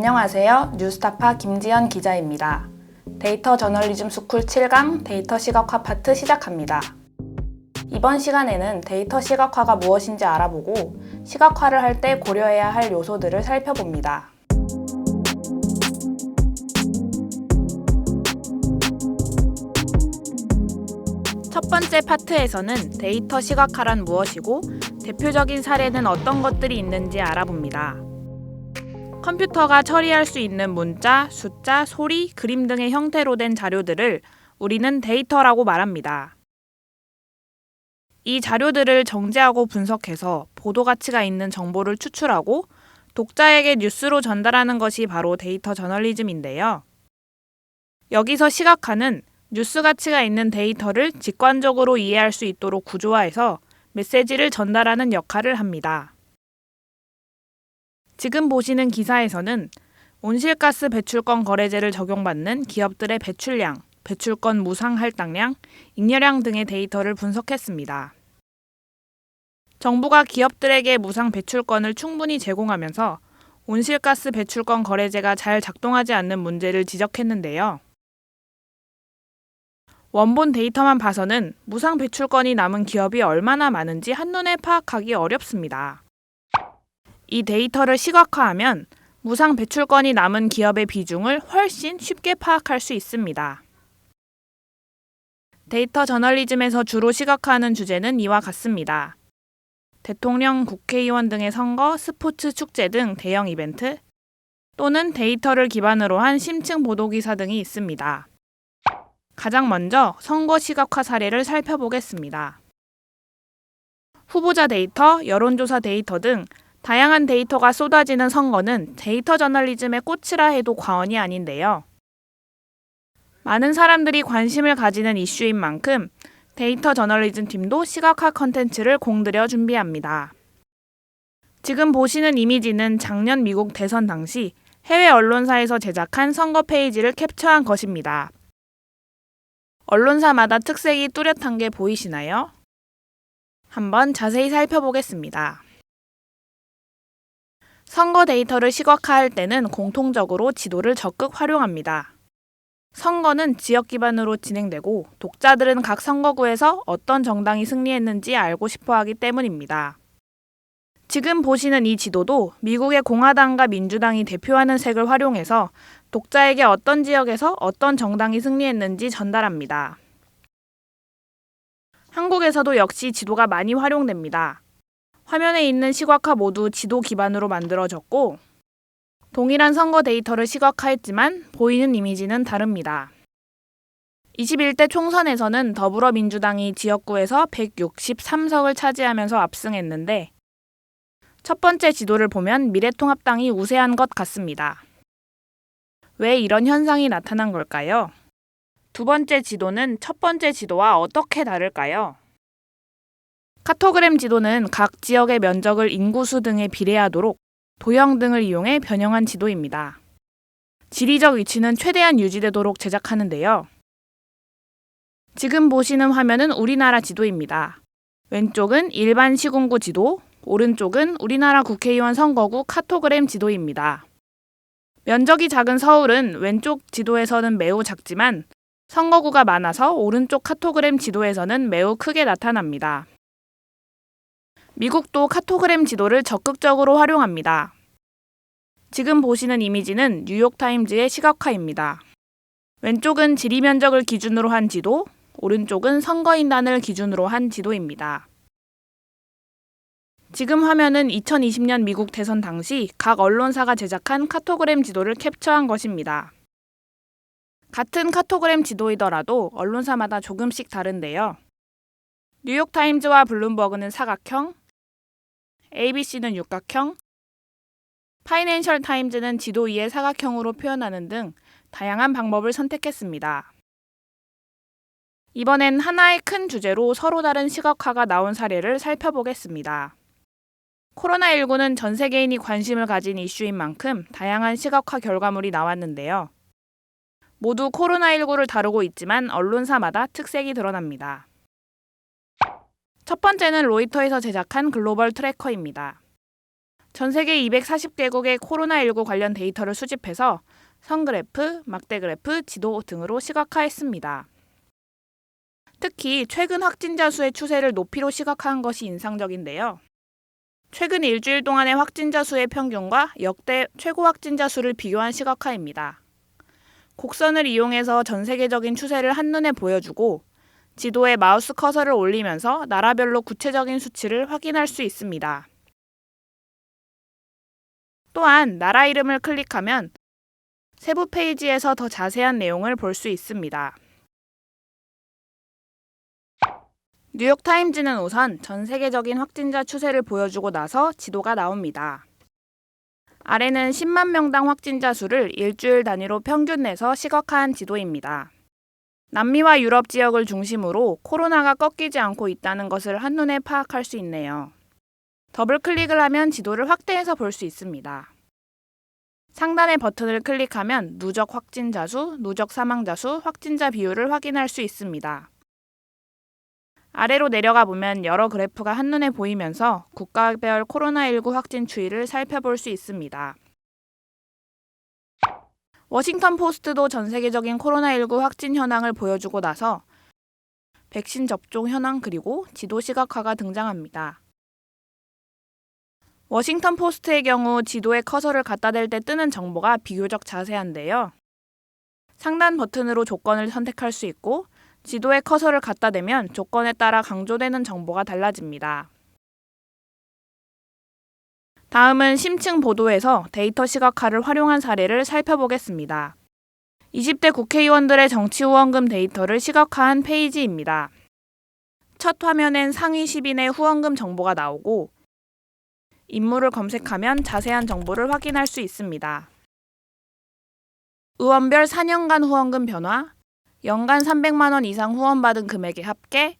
안녕하세요. 뉴스타파 김지연 기자입니다. 데이터 저널리즘 스쿨 7강 데이터 시각화 파트 시작합니다. 이번 시간에는 데이터 시각화가 무엇인지 알아보고 시각화를 할 때 고려해야 할 요소들을 살펴봅니다. 첫 번째 파트에서는 데이터 시각화란 무엇이고 대표적인 사례는 어떤 것들이 있는지 알아봅니다. 컴퓨터가 처리할 수 있는 문자, 숫자, 소리, 그림 등의 형태로 된 자료들을 우리는 데이터라고 말합니다. 이 자료들을 정제하고 분석해서 보도 가치가 있는 정보를 추출하고 독자에게 뉴스로 전달하는 것이 바로 데이터 저널리즘인데요. 여기서 시각화는 뉴스 가치가 있는 데이터를 직관적으로 이해할 수 있도록 구조화해서 메시지를 전달하는 역할을 합니다. 지금 보시는 기사에서는 온실가스 배출권 거래제를 적용받는 기업들의 배출량, 배출권 무상 할당량, 잉여량 등의 데이터를 분석했습니다. 정부가 기업들에게 무상 배출권을 충분히 제공하면서 온실가스 배출권 거래제가 잘 작동하지 않는 문제를 지적했는데요. 원본 데이터만 봐서는 무상 배출권이 남은 기업이 얼마나 많은지 한눈에 파악하기 어렵습니다. 이 데이터를 시각화하면 무상 배출권이 남은 기업의 비중을 훨씬 쉽게 파악할 수 있습니다. 데이터 저널리즘에서 주로 시각화하는 주제는 이와 같습니다. 대통령, 국회의원 등의 선거, 스포츠 축제 등 대형 이벤트 또는 데이터를 기반으로 한 심층 보도 기사 등이 있습니다. 가장 먼저 선거 시각화 사례를 살펴보겠습니다. 후보자 데이터, 여론조사 데이터 등 다양한 데이터가 쏟아지는 선거는 데이터 저널리즘의 꽃이라 해도 과언이 아닌데요. 많은 사람들이 관심을 가지는 이슈인 만큼 데이터 저널리즘 팀도 시각화 컨텐츠를 공들여 준비합니다. 지금 보시는 이미지는 작년 미국 대선 당시 해외 언론사에서 제작한 선거 페이지를 캡처한 것입니다. 언론사마다 특색이 뚜렷한 게 보이시나요? 한번 자세히 살펴보겠습니다. 선거 데이터를 시각화할 때는 공통적으로 지도를 적극 활용합니다. 선거는 지역 기반으로 진행되고 독자들은 각 선거구에서 어떤 정당이 승리했는지 알고 싶어 하기 때문입니다. 지금 보시는 이 지도도 미국의 공화당과 민주당이 대표하는 색을 활용해서 독자에게 어떤 지역에서 어떤 정당이 승리했는지 전달합니다. 한국에서도 역시 지도가 많이 활용됩니다. 화면에 있는 시각화 모두 지도 기반으로 만들어졌고 동일한 선거 데이터를 시각화했지만 보이는 이미지는 다릅니다. 21대 총선에서는 더불어민주당이 지역구에서 163석을 차지하면서 압승했는데 첫 번째 지도를 보면 미래통합당이 우세한 것 같습니다. 왜 이런 현상이 나타난 걸까요? 두 번째 지도는 첫 번째 지도와 어떻게 다를까요? 카토그램 지도는 각 지역의 면적을 인구수 등에 비례하도록 도형 등을 이용해 변형한 지도입니다. 지리적 위치는 최대한 유지되도록 제작하는데요. 지금 보시는 화면은 우리나라 지도입니다. 왼쪽은 일반 시군구 지도, 오른쪽은 우리나라 국회의원 선거구 카토그램 지도입니다. 면적이 작은 서울은 왼쪽 지도에서는 매우 작지만 선거구가 많아서 오른쪽 카토그램 지도에서는 매우 크게 나타납니다. 미국도 카토그램 지도를 적극적으로 활용합니다. 지금 보시는 이미지는 뉴욕타임즈의 시각화입니다. 왼쪽은 지리 면적을 기준으로 한 지도, 오른쪽은 선거인단을 기준으로 한 지도입니다. 지금 화면은 2020년 미국 대선 당시 각 언론사가 제작한 카토그램 지도를 캡처한 것입니다. 같은 카토그램 지도이더라도 언론사마다 조금씩 다른데요. 뉴욕타임즈와 블룸버그는 사각형, ABC는 육각형, 파이낸셜 타임즈는 지도 위에 사각형으로 표현하는 등 다양한 방법을 선택했습니다. 이번엔 하나의 큰 주제로 서로 다른 시각화가 나온 사례를 살펴보겠습니다. 코로나19는 전 세계인이 관심을 가진 이슈인 만큼 다양한 시각화 결과물이 나왔는데요. 모두 코로나19를 다루고 있지만 언론사마다 특색이 드러납니다. 첫 번째는 로이터에서 제작한 글로벌 트래커입니다. 전 세계 240개국의 코로나19 관련 데이터를 수집해서 선그래프, 막대그래프, 지도 등으로 시각화했습니다. 특히 최근 확진자 수의 추세를 높이로 시각화한 것이 인상적인데요. 최근 일주일 동안의 확진자 수의 평균과 역대 최고 확진자 수를 비교한 시각화입니다. 곡선을 이용해서 전 세계적인 추세를 한눈에 보여주고 지도에 마우스 커서를 올리면서 나라별로 구체적인 수치를 확인할 수 있습니다. 또한 나라 이름을 클릭하면 세부 페이지에서 더 자세한 내용을 볼 수 있습니다. 뉴욕타임즈는 우선 전 세계적인 확진자 추세를 보여주고 나서 지도가 나옵니다. 아래는 10만 명당 확진자 수를 일주일 단위로 평균 내서 시각화한 지도입니다. 남미와 유럽 지역을 중심으로 코로나가 꺾이지 않고 있다는 것을 한눈에 파악할 수 있네요. 더블 클릭을 하면 지도를 확대해서 볼 수 있습니다. 상단의 버튼을 클릭하면 누적 확진자 수, 누적 사망자 수, 확진자 비율을 확인할 수 있습니다. 아래로 내려가 보면 여러 그래프가 한눈에 보이면서 국가별 코로나19 확진 추이를 살펴볼 수 있습니다. 워싱턴 포스트도 전 세계적인 코로나19 확진 현황을 보여주고 나서 백신 접종 현황 그리고 지도 시각화가 등장합니다. 워싱턴 포스트의 경우 지도에 커서를 갖다 댈 때 뜨는 정보가 비교적 자세한데요. 상단 버튼으로 조건을 선택할 수 있고 지도에 커서를 갖다 대면 조건에 따라 강조되는 정보가 달라집니다. 다음은 심층 보도에서 데이터 시각화를 활용한 사례를 살펴보겠습니다. 20대 국회의원들의 정치 후원금 데이터를 시각화한 페이지입니다. 첫 화면엔 상위 10인의 후원금 정보가 나오고 인물을 검색하면 자세한 정보를 확인할 수 있습니다. 의원별 4년간 후원금 변화, 연간 300만 원 이상 후원받은 금액의 합계,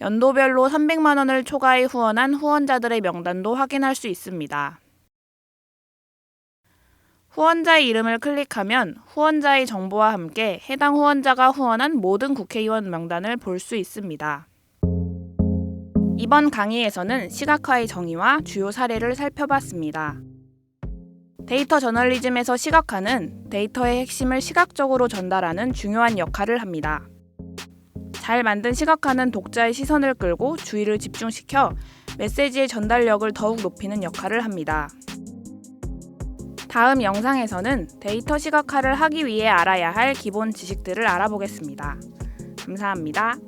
연도별로 300만 원을 초과해 후원한 후원자들의 명단도 확인할 수 있습니다. 후원자의 이름을 클릭하면 후원자의 정보와 함께 해당 후원자가 후원한 모든 국회의원 명단을 볼 수 있습니다. 이번 강의에서는 시각화의 정의와 주요 사례를 살펴봤습니다. 데이터 저널리즘에서 시각화는 데이터의 핵심을 시각적으로 전달하는 중요한 역할을 합니다. 잘 만든 시각화는 독자의 시선을 끌고 주의를 집중시켜 메시지의 전달력을 더욱 높이는 역할을 합니다. 다음 영상에서는 데이터 시각화를 하기 위해 알아야 할 기본 지식들을 알아보겠습니다. 감사합니다.